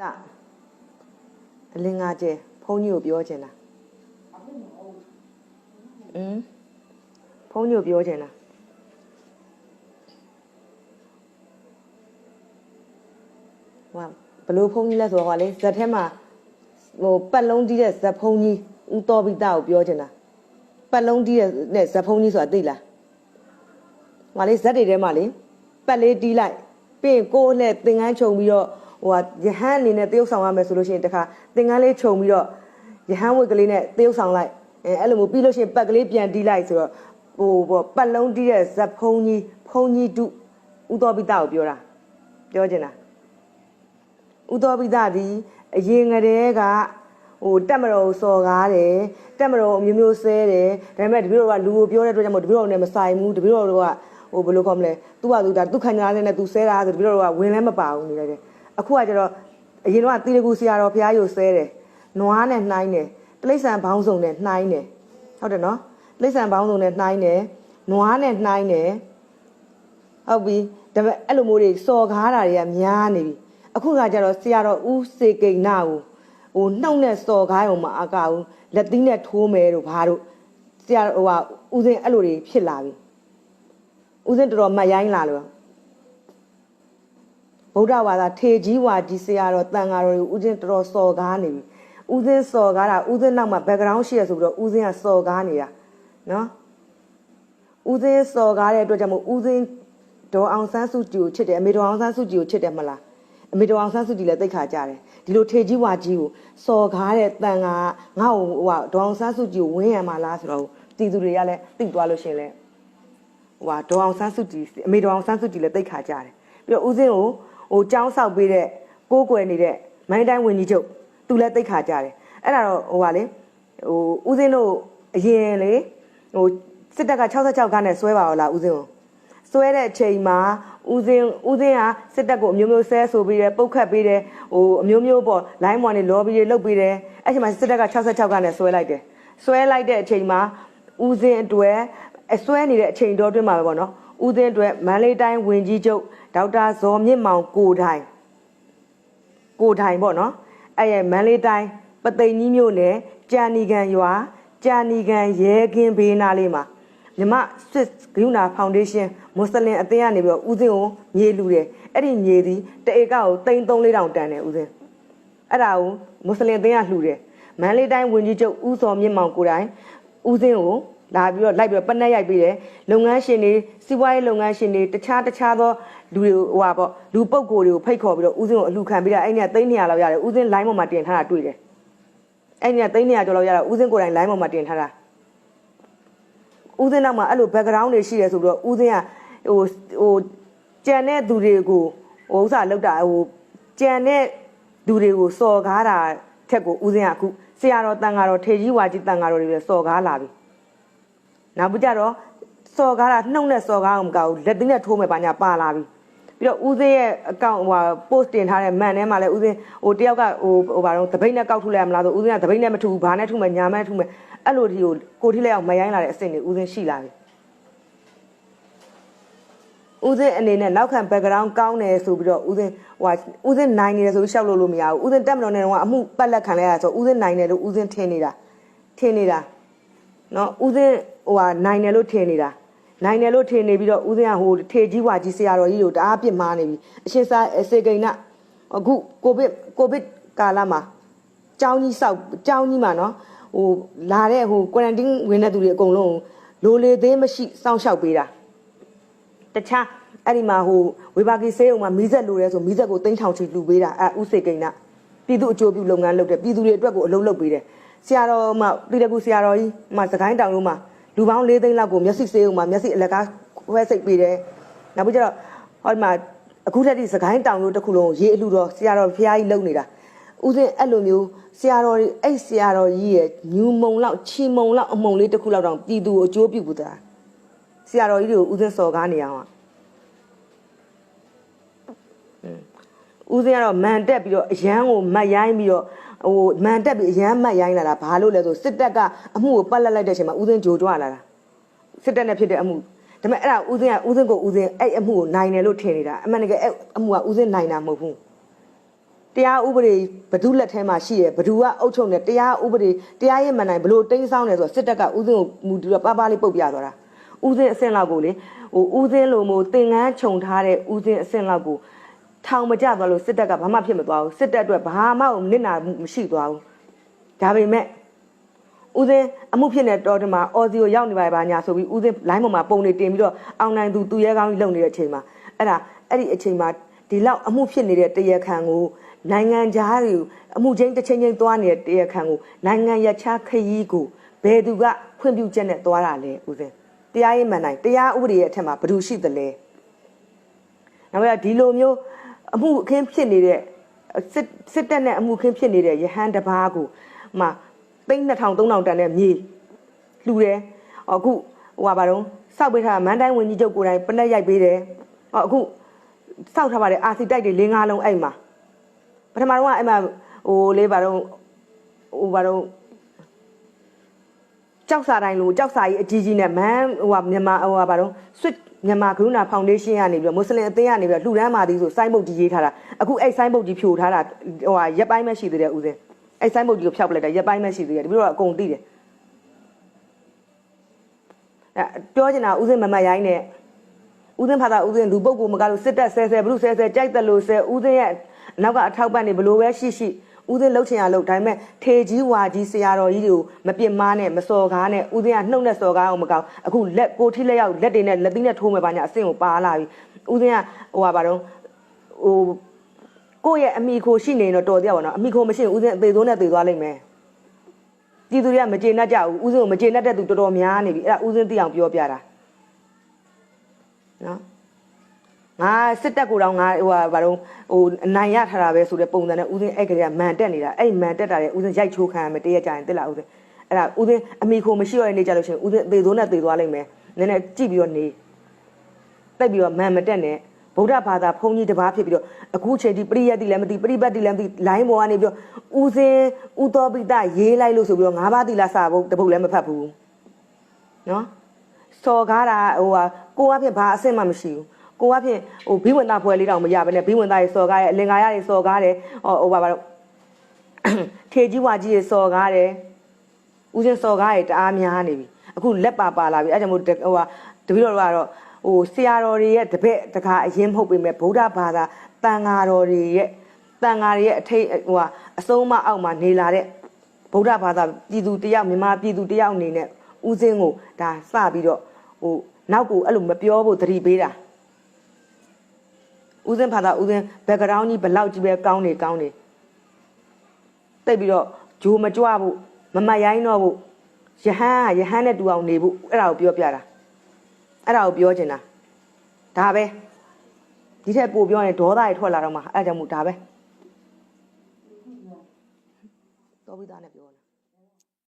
ဒါအလင်းငါကျဲဖုန်းကြီးကိုပြောချင်တာอืมဖုန်းကြီးကိုပြောချင်တာဟိုဘလို့ဖုန်းကြီးလဲဆိုတော့ဟိုလေဇက်ထဲမှာဟိုပတ်လုံးကြီးတဲ့ဇက်ဖုန်းကြီးဦးတော်ပိတာကိုပြောချင်တာပတ်လုံးကြီးတဲ့နဲ့ဇက်ဖုန်းကြီးဆိုတာသိလားဟိုလေဇက်တွေထဲမှာလေပတ်လေးတီးလိုက်ပြီးရင်ကိုယ်နဲ့သင်္ကန်းခြုံပြီးတော့ ဟိုဟာယဟန်အနေနဲ့တရုပ်ဆောင်ရမယ်ဆိုလို့ရှိရင်တခါသင်္ကန်းလေးခြုံပြီးတော့ယဟန်ဝတ်ကလေးနဲ့တရုပ်ဆောင်လိုက်အဲအဲ့လိုမျိုးပြီးလို့ရှိရင်ပတ်ကလေးပြန်တီးလိုက်ဆိုတော့ဟိုဘောပတ်လုံးတီးတဲ့ဇက်ဖုန်းကြီးဖုန်းကြီးတုဦးတော်ပိတာကိုပြောတာပြောချင်တာဥသောပိသသည်အရင်ကတည်းကဟိုတက်မတော်ကိုစော်ကားတယ်တက်မတော်ကိုအမျိုးမျိုးဆဲတယ်ဒါပေမဲ့တပည့်တော်ကလူကိုပြောတဲ့အတွက်ကြောင့်မို့တပည့်တော်နဲ့မဆိုင်ဘူးတပည့်တော်တို့ကဟိုဘယ်လိုခေါ်မလဲသူကသူဒါဒုက္ခညာနဲ့နဲ့သူဆဲတာဆိုတပည့်တော်ကဝင်လဲမပါဘူးနေလိုက်တယ် အခုကကျတော့အရင်တော့တီလကူဆရာတော်ဘုရားယုတ်ဆဲတယ်နွားနဲ့နှိုင်းတယ်တိရစ္ဆာန်ဘောင်းစုံနဲ့နှိုင်းတယ်ဟုတ်တယ်နော်တိရစ္ဆာန်ဘောင်းစုံနဲ့နှိုင်းတယ်နွားနဲ့နှိုင်းတယ်ဟုတ်ပြီဒါပေမဲ့အဲ့လိုမျိုးတွေစော်ကားတာတွေကများနေပြီအခုကကြတော့ဆရာတော်ဦးစေကိန်းနာကိုဟိုနှောက်နဲ့စော်ကားရုံမအကဘူးလက်သီးနဲ့ထိုးမယ်တို့ဘာတို့ဆရာဟိုဟာဦးစင်းအဲ့လိုတွေဖြစ်လာပြီဦးစင်းတော်တော်မတ်ရိုင်းလာလို့ ဗုဒ္ဓဘာသာထေကြီးဝါကြီးဆရာတော်တန်ဃာတော်ကိုဦးစင်းတော်တော်စော်ကားနေပြီဦးစင်းစော်ကားတာဦးစင်းနောက်မှာ background ရှိရဆိုပြီးတော့ဦးစင်းကစော်ကားနေတာနော်ဦးစင်းစော်ကားတဲ့အတွက်ကြောင့်မို့ဦးစင်းဒေါ်အောင်ဆန်းစုကြည်ကိုချစ်တယ်အမေဒေါ်အောင်ဆန်းစုကြည်ကိုချစ်တယ်မလားအမေဒေါ်အောင်ဆန်းစုကြည်လည်းသိခါကြတယ်ဒီလိုထေကြီးဝါကြီးကိုစော်ကားတဲ့တန်ကငါ့ကိုဟိုဟာဒေါ်အောင်ဆန်းစုကြည်ကိုဝင်းရံမှာလားဆိုတော့တီသူတွေကလည်းသိသွားလို့ရှရင်လဲဟိုဟာဒေါ်အောင်ဆန်းစုကြည်အမေဒေါ်အောင်ဆန်းစုကြည်လည်းသိခါကြတယ်ပြီးတော့ဦးစင်းကို ဟိုကြောင်းဆောက်ပေးတဲ့ကိုးကွယ်နေတဲ့မိုင်းတိုင်းဝင်ကြီးချုပ်သူလည်းသိခါကြတယ်အဲ့ဒါတော့ဟိုဟာလေဟိုဦးစင်းတို့အရင်လေဟိုစစ်တပ်က66ခန်းနဲ့ဆွဲပါတော့လားဦးစင်းကိုဆွဲတဲ့အချိန်မှာဦးစင်းဦးစင်းကစစ်တပ်ကိုအမျိုးမျိုးဆဲဆိုပြီးတယ်ပုတ်ခတ်ပြီးတယ်ဟိုအမျိုးမျိုးပေါ့လိုင်းမော်နေလော်ဘီတွေလုပ်ပြီးတယ်အဲ့ချိန်မှာစစ်တပ်က66ခန်းနဲ့ဆွဲလိုက်တယ်ဆွဲလိုက်တဲ့အချိန်မှာဦးစင်းအတွက်အဆွဲနေတဲ့အချိန်တော်တွင်းမှာပဲပေါ့နော်ဦးစင်းအတွက်မန္တလေးတိုင်းဝင်ကြီးချုပ် ဒေါက်တာဇော်မြင့်မောင်ကိုထိုင်ကိုထိုင်ပေါ့နော်အဲ့ရဲ့မန္တလေးတိုင်းပသိမ်ကြီးမြို့နယ်ကြံနီကန်ရွာကြံနီကန်ရဲကင်းဘေးနားလေးမှာမြမစစ်ဂရုဏာဖောင်ဒေးရှင်းမွတ်စလင်အသင်းကနေပြီးတော့ဦးစင်းကိုမြေလူတယ်အဲ့ဒီမြေသည်တဧကကိုသိန်း3 4တောင်တန်တယ်ဦးစင်းအဲ့ဒါကိုမွတ်စလင်အသင်းကလှူတယ်မန္တလေးတိုင်းဝင်ကြီးချုပ်ဦးစောမြင့်မောင်ကိုတိုင်ဦးစင်းကို လာပြီးတော့လိုက်ပြီးတော့ပနက်ရိုက်ပြီးတယ်လုပ်ငန်းရှင်တွေစီးပွားရေးလုပ်ငန်းရှင်တွေတခြားတခြားသောလူတွေဟိုဟာပေါ့လူပုဂ္ဂိုလ်တွေကိုဖိတ်ခေါ်ပြီးတော့ဦးစင်းကိုအလှူခံပြီးတာအဲ့ဒီက300လောက်ရတယ်ဦးစင်း line ပေါ်မှာတင်ထားတာတွေ့တယ်အဲ့ဒီက300ကျော်လောက်ရတာဦးစင်းကိုယ်တိုင် line ပေါ်မှာတင်ထားတာဦးစင်းနောက်မှာအဲ့လို background တွေရှိတယ်ဆိုပြီးတော့ဦးစင်းကဟိုဟိုကြံတဲ့သူတွေကိုဟိုဥစ္စာလောက်တာဟိုကြံတဲ့သူတွေကိုစော်ကားတာထက်ကိုဦးစင်းကအခုဆရာတော်တန်ဃာတော်ထေကြီးဝါကြီးတန်ဃာတော်တွေလည်းစော်ကားလာပြီ နောက်ပြီးကြတော့စော်ကားတာနှုတ်နဲ့စော်ကားအောင်မကောက်ဘူးလက်သီးနဲ့ထိုးမယ်ပါညာပါလာပြီပြီးတော့ဦးစင်းရဲ့အကောင့်ဟို post တင်ထားတဲ့မန်ထဲမှာလည်းဦးစင်းဟိုတယောက်ကဟိုဟိုဘာတော့တပိတ်နဲ့ကောက်ထုလိုက်ရမလားဆိုဦးစင်းကတပိတ်နဲ့မထုဘူးဘာနဲ့ထုမယ်ညာမဲ့ထုမယ်အဲ့လိုဒီကိုကိုထိလက်အောင်မရိုင်းလာတဲ့အဆင့်တွေဦးစင်းရှိလာပြီဦးစင်းအနေနဲ့နောက်ခံ background ကောင်းတယ်ဆိုပြီးတော့ဦးစင်းဟိုဟာဦးစင်းနိုင်နေတယ်ဆိုပြီးရှောက်လို့လို့မရဘူးဦးစင်းတက်မလို့နေတော့အမှုပတ်လက်ခံလိုက်ရဆိုဦးစင်းနိုင်တယ်လို့ဦးစင်းထင်နေတာထင်နေတာနော်ဦးစင်း ဟိုဟာနိုင်တယ်လို့ထင်နေတာနိုင်တယ်လို့ထင်နေပြီးတော့ဦးစင်းကဟိုထေကြီးဝါကြီးဆရာတော်ကြီးကိုတအားပြစ်မှားနေပြီအရှင်စာစေကိန်းနအခုကိုဗစ်ကိုဗစ်ကာလမှာကြောင်းကြီးဆောက်ကြောင်းကြီးမှာနော်ဟိုလာတဲ့ဟိုကွာရန်တင်းဝင်တဲ့သူတွေအကုန်လုံးလိုလေသေးမရှိစောင့်ရှောက်ပေးတာတခြားအဲ့ဒီမှာဟိုဝေဘာကီဆေးုံမှာမီးဆက်လိုရဲဆိုမီးဆက်ကိုတင်းထောင်ချီလှူပေးတာအဲဥစေကိန်းနပြည်သူအကျိုးပြုလုပ်ငန်းလုပ်တယ်ပြည်သူတွေအတွက်ကိုအလုပ်လုပ်ပေးတယ်ဆရာတော်မှပြည်တကူဆရာတော်ကြီးမှစကိုင်းတောင်လုံးမှာ လူပေါင်း၄သိန်းလောက်ကိုမျက်စိဆေးုံမှာမျက်စိအလက်ကားခွဲစိတ်ပေးတယ်နောက်ပြီးကျတော့ဟောဒီမှာအခုထက်ထိစကိုင်းတောင်လုံးတစ်ခုလုံးကိုရေအလှတော်ဆရာတော်ဖျားကြီးလုပ်နေတာဦးစင်းအဲ့လိုမျိုးဆရာတော်ကြီးအဲ့ဆရာတော်ကြီးရဲ့ညူမုံလောက်ချီမုံလောက်အမုံလေးတစ်ခုလောက်တောင်ပြည်သူကိုအကျိုးပြုဘူးတာဆရာတော်ကြီးတွေကိုဦးစင်းစော်ကားနေအောင်อ่ะ ဦးစင်းကတော့မန်တက်ပြီးတော့အရန်ကိုမတ်ရိုင်းပြီးတော့ဟိုမန်တက်ပြီးအရန်မတ်ရိုင်းလာတာဘာလို့လဲဆိုစစ်တပ်ကအမှုကိုပတ်လက်လိုက်တဲ့အချိန်မှာဦးစင်းဂျိုကြွလာတာစစ်တပ်နဲ့ဖြစ်တဲ့အမှုဒါပေမဲ့အဲ့ဒါဦးစင်းကဦးစင်းကိုဦးစင်းအဲ့အမှုကိုနိုင်တယ်လို့ထင်နေတာအမှန်တကယ်အဲ့အမှုကဦးစင်းနိုင်တာမဟုတ်ဘူးတရားဥပဒေဘဒုလက်ထဲမှာရှိရဘဒုကအုပ်ချုပ်နေတရားဥပဒေတရားရေးမှန်နိုင်ဘလို့တင်းဆောင်နေဆိုတော့စစ်တပ်ကဥစဉ်ကိုမူတည်တော့ပါပါလေးပုတ်ပြသွားတာဥစဉ်အဆင့်လောက်ကိုလေဟိုဥစဉ်လိုမျိုးတင်ငန်းခြုံထားတဲ့ဥစဉ်အဆင့်လောက်ကို ထောင်မကျသွားလို့စစ်တပ်ကဘာမှဖြစ်မသွားဘူးစစ်တပ်အတွက်ဘာမှနစ်နာမရှိသွားဘူးဒါပေမဲ့ဦးစင်းအမှုဖြစ်နေတော်တမှာအော်စီကိုရောက်နေပါပါညာဆိုပြီးဦးစင်းလိုင်းပေါ်မှာပုံနေတင်ပြီးတော့အောင်နိုင်သူသူရဲကောင်းကြီးလုံနေတဲ့အချိန်မှာအဲ့ဒါအဲ့ဒီအချိန်မှာဒီလောက်အမှုဖြစ်နေတဲ့တရားခံကိုနိုင်ငံသားတွေအမှုချင်းတစ်ချိန်ချင်းသွားနေတဲ့တရားခံကိုနိုင်ငံရခြားခရီးကိုဘယ်သူကခွင့်ပြုချက်နဲ့သွားတာလဲဦးစင်းတရားရေးမှန်နိုင်တရားဥပဒေရဲ့အထက်မှာဘယ်သူရှိသလဲနောက်ပြီးဒီလိုမျိုး အမှုအခင်းဖြစ်နေတဲ့စစ်စစ်တပ်နဲ့အမှုခင်းဖြစ်နေတဲ့ရဟန်းတစ်ပါးကိုမှသိန်း2000 3000တန်တဲ့မြေလှူတယ်အခုဟိုပါတော့စောက်ပေးထားမန်တိုင်းဝင်ကြီးချုပ်ကိုယ်တိုင်ပနက်ရိုက်ပေးတယ်အခုစောက်ထားပါတယ်အာစီတိုက်တွေ၄၅လုံးအဲ့မှာပထမတော့အဲ့မှာဟိုလေးပါတော့ဟိုပါတော့ ကြောက်စာတိုင်းလို့ကြောက်စာကြီးအကြီးကြီးနဲ့မန်ဟိုဟာမြန်မာဟိုဟာပါတော့ switch မြန်မာကရုဏာဖောင်ဒေးရှင်းကနေပြီးတော့မွတ်စလင်အသင်းကနေပြီးတော့လှူဒန်းပါသည်ဆိုစိုင်းဘုတ်ကြီးရေးထားတာအခုအဲ့စိုင်းဘုတ်ကြီးဖြိုထားတာဟိုဟာရက်ပိုင်းပဲရှိသေးတယ်ဦးစင်းအဲ့စိုင်းဘုတ်ကြီးကိုဖျောက်ပလိုက်တာရက်ပိုင်းပဲရှိသေးတယ်ဒီလိုတော့အကုန်သိတယ်အဲပြောချင်တာဦးစင်းမမရိုင်းနဲ့ဦးစင်းဖာသာဦးစင်းလူပုတ်ကိုမကလို့စစ်တက်ဆဲဆဲဘလူဆဲဆဲကြိုက်တယ်လို့ဆဲဦးစင်းရဲ့အနောက်ကအထောက်ပံ့နေဘလို့ပဲရှိရှိ ဦးစင်းလှုပ်ချင်ရလှုပ်ဒါပေမဲ့ထေကြီးဝါကြီးဆရာတော်ကြီးတွေကိုမပြစ်မားနဲ့မစော်ကားနဲ့ဦးစင်းကနှုတ်နဲ့စော်ကားအောင်မကောက်အခုလက်ကိုထိလက်ရောက်လက်တွေနဲ့လက်သီးနဲ့ထိုးမယ်ပါညာအဆင့်ကိုပါလာပြီဦးစင်းကဟိုပါတော့ဟိုကိုယ့်ရဲ့အမိခိုရှိနေတော့တော်သေးပါတော့အမိခိုမရှိရင်ဦးစင်းအသေးဆုံးနဲ့သေသွားလိမ့်မယ်ပြည်သူတွေကမကျေနပ်ကြဘူးဦးစင်းကိုမကျေနပ်တဲ့သူတော်တော်များနေပြီအဲ့ဒါဦးစင်းသိအောင်ပြောပြတာနော် ငါစစ်တပ်ကိုတော့ငါဟိုဟာဘာတော့ဟိုအနိုင်ရထားတာပဲဆိုတဲ့ပုံစံနဲ့ဦးစင်းအဲ့ကလေးကမန်တက်နေတာအဲ့မန်တက်တာတဲ့ဦးစင်းရိုက်ချိုးခံရမယ်တရက်ကြရင်တက်လာဦးစင်းအဲ့ဒါဦးစင်းအမိခိုမရှိရတဲ့နေ့ကြလို့ရှိရင်ဦးစင်းအသေးဆုံးနဲ့သေသွားလိမ့်မယ်နည်းနည်းကြည့်ပြီးတော့နေတက်ပြီးတော့မန်မတက်နဲ့ဗုဒ္ဓဘာသာဘုန်းကြီးတစ်ပါးဖြစ်ပြီးတော့အခုချိန်ဒီပရိယတ်တိလည်းမသိပရိပတ်တိလည်းမသိလိုင်းပေါ်ကနေပြီးတော့ဦးစင်းဦးတော်ပိတရေးလိုက်လို့ဆိုပြီးတော့ငါးပါးတိလာစာဘုတ်တပုတ်လည်းမဖတ်ဘူးနော်စော်ကားတာဟိုဟာကိုကဖြစ်ဘာအဆင့်မှမရှိဘူး ကိုကဖြစ်ဟိုဘိဝင်သားဖွဲလေးတောင်မရဘဲနဲ့ဘိဝင်သားရေစော်ကားရဲ့အလင်္ကာရရေစော်ကားတယ်ဟိုဟိုပါပါတော့ထေကြီးဝါကြီးရေစော်ကားတယ်ဦးစင်းစော်ကားရေတအားများနေပြီအခုလက်ပါပါလာပြီအဲကြောင့်မို့ဟိုဟာတပည့်တော်ကတော့ဟိုဆရာတော်တွေရဲ့တပည့်တကားအရင်မဟုတ်ပေမဲ့ဗုဒ္ဓဘာသာတန်ဃာတော်တွေရဲ့တန်ဃာတွေရဲ့အထိတ်ဟိုဟာအဆုံးမအောက်မှာနေလာတဲ့ဗုဒ္ဓဘာသာပြည်သူတယောက်မြန်မာပြည်သူတယောက်အနေနဲ့ဦးစင်းကိုဒါစပြီးတော့ဟိုနောက်ကိုအဲ့လိုမပြောဖို့သတိပေးတာ ဦးစင်းဘာသာဦးစင်း background ကြီးဘလောက်ကြီးပဲကောင်းနေကောင်းနေတိတ်ပြီးတော့ဂျိုးမကြွဖို့မမတ်ရိုင်းတော့ဖို့ယဟန်ကယဟန်နဲ့တူအောင်နေဖို့အဲ့ဒါကိုပြောပြတာအဲ့ဒါကိုပြောချင်တာဒါပဲဒီထက်ပိုပြောရင်ဒေါသတွေထွက်လာတော့မှအဲ့ဒါကြောင့်မို့ဒါပဲတော်ပြီးသားနဲ့ပြောနေ